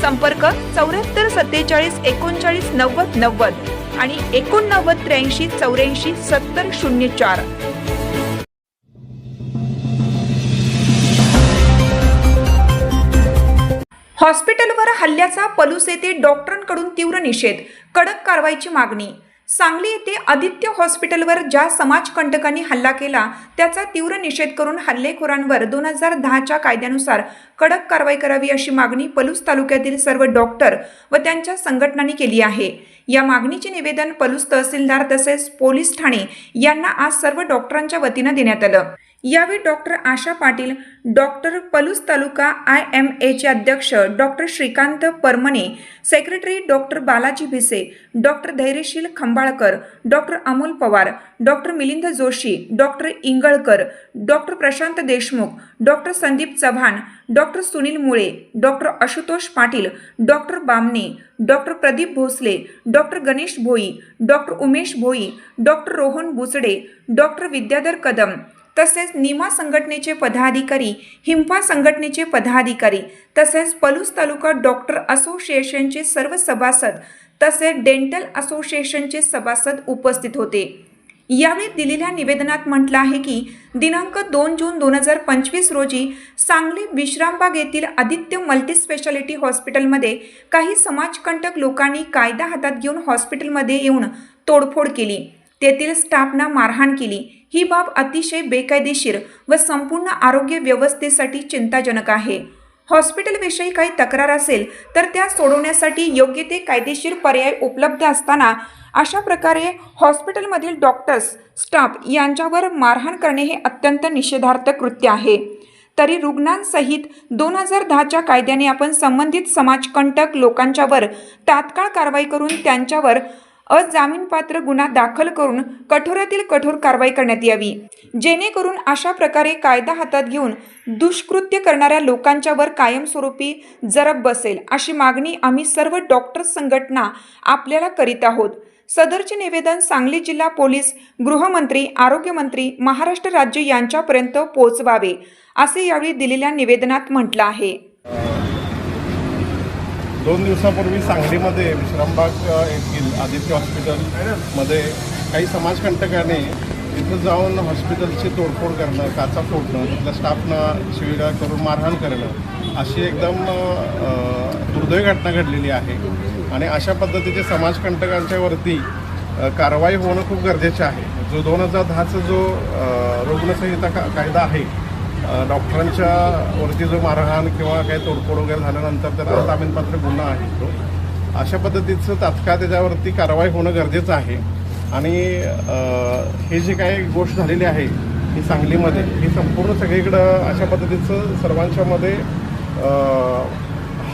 संपर्क चौऱ्याहत्तर सत्तेचाळीस एकोणचाळीस नव्वद नव्वद आणि एकोणनव्वद त्र्याऐंशी चौऱ्याऐंशी सत्तर शून्य चार. हॉस्पिटलवर हल्ल्याचा पलूस येथे डॉक्टरांकडून तीव्र निषेध कडक कारवाईची मागणी सांगली येथे आदित्य हॉस्पिटलवर ज्या समाजकंटकांनी हल्ला केला त्याचा तीव्र निषेध करून हल्लेखोरांवर दोन हजार दहाच्या कायद्यानुसार कडक कारवाई करावी अशी मागणी पलूस तालुक्यातील सर्व डॉक्टर व त्यांच्या संघटनांनी केली आहे. या मागणीचे निवेदन पलूस तहसीलदार तसेच पोलीस ठाणे यांना आज सर्व डॉक्टरांच्या वतीनं देण्यात आलं. यावेळी doctor Asha Patil doctor Palus taluka I M एचे अध्यक्ष doctor Shrikant Paramane secretary doctor Balaji Bhise doctor Dhairyasheel Khambalkar doctor Amol Pawar doctor Milind Joshi doctor Ingalkar doctor Prashant Deshmukh doctor Sandeep Chavan doctor Sunil Mule doctor Ashutosh Patil doctor Bamane doctor Pradeep Bhosale doctor Ganesh Bhoi doctor Umesh Bhoi doctor Rohan Buchade doctor Vidyadhar Kadam तसेच निमा संघटनेचे पदाधिकारी हिंपा संघटनेचे पदाधिकारी तसेच पलूस तालुका doctor असोसिएशनचे सर्व सभासद तसेच डेंटल असोसिएशनचे सभासद उपस्थित होते. यावेळी दिलेल्या निवेदनात म्हटलं आहे की दिनांक दोन जून दोन हजार पंचवीस रोजी सांगली विश्रामबाग येथील आदित्य मल्टीस्पेशालिटी हॉस्पिटलमध्ये काही समाजकंटक लोकांनी कायदा हातात घेऊन हॉस्पिटलमध्ये येऊन तोडफोड केली. तेथील स्टाफना मारहाण केली. ही बाब अतिशय बेकायदेशीर व संपूर्ण आरोग्य व्यवस्थेसाठी चिंताजनक आहे. हॉस्पिटलविषयी काही तक्रार असेल तर त्या सोडवण्यासाठी योग्य ते कायदेशीर पर्याय उपलब्ध असताना अशा प्रकारे हॉस्पिटलमधील डॉक्टर्स स्टाफ यांच्यावर मारहाण करणे हे अत्यंत निषेधार्थ कृत्य आहे. तरी रुग्णांसहित दोन हजार दहाच्या कायद्याने आपण संबंधित समाजकंटक लोकांच्यावर तात्काळ कारवाई करून त्यांच्यावर अजामीनपात्र गुन्हा दाखल करून कठोरातील कठोर कारवाई करण्यात यावी. जेणेकरून अशा प्रकारे कायदा हातात घेऊन दुष्कृत्य करणाऱ्या लोकांच्यावर कायमस्वरूपी जरब बसेल अशी मागणी आम्ही सर्व डॉक्टर संघटना आपल्याला करीत आहोत. सदरचे निवेदन सांगली जिल्हा पोलीस गृहमंत्री आरोग्यमंत्री महाराष्ट्र राज्य यांच्यापर्यंत पोहोचवावे असे यावेळी दिलेल्या निवेदनात म्हटलं आहे. दोन दिवसापूर्वी सांगलीमध्ये विश्रामबाग येथील आदित्य हॉस्पिटलमध्ये काही समाजकंटकाने तिथं जाऊन हॉस्पिटलची तोडफोड करणं काचा फोडणं तिथल्या स्टाफना शिविरा करून मारहाण करणं अशी एकदम अ, दुर्दैवी घटना घडलेली आहे. आणि अशा पद्धतीचे समाजकंटकांच्यावरती कारवाई होणं खूप गरजेचे आहे. जो दोन हजार दहाचा जो रुग्णसंहिता का कायदा आहे डॉक्टरांच्या वरती जो मारहाण किंवा काही तोडफोड वगैरे झाल्यानंतर त्याला जामीनपात्र गुन्हा आहे तो. अशा पद्धतीचं तात्काळ त्याच्यावरती कारवाई होणं गरजेचं आहे. आणि हे जे काही गोष्ट झालेली आहे ही सांगलीमध्ये ही संपूर्ण सगळीकडं अशा पद्धतीचं सर्वांच्यामध्ये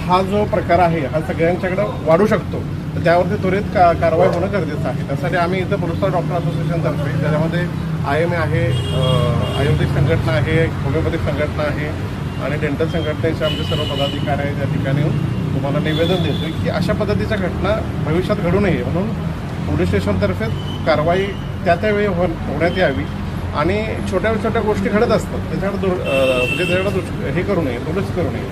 हा जो प्रकार आहे हा सगळ्यांच्याकडं वाढू शकतो. तर त्यावरती त्वरित का कारवाई होणं गरजेचं आहे. त्यासाठी आम्ही इथं पुरस्कार डॉक्टर असोसिएशनतर्फे ज्याच्यामध्ये आय एम ए आहे आयुर्वेदिक संघटना आहे होमिओपॅथिक संघटना आहे आणि डेंटल संघटनेचे आमचे सर्व पदाधिकारी आहेत त्या ठिकाणी येऊन तुम्हाला निवेदन देतो की अशा पद्धतीच्या घटना भविष्यात घडू नये म्हणून पोलीस स्टेशनतर्फे कारवाई त्या त्यावेळी हो होण्यात यावी आणि छोट्या छोट्या गोष्टी घडत असतात. त्याच्याकडे दुर म्हणजे त्याच्याकडे दुष् हे करू नये दुरुस्त करू नये.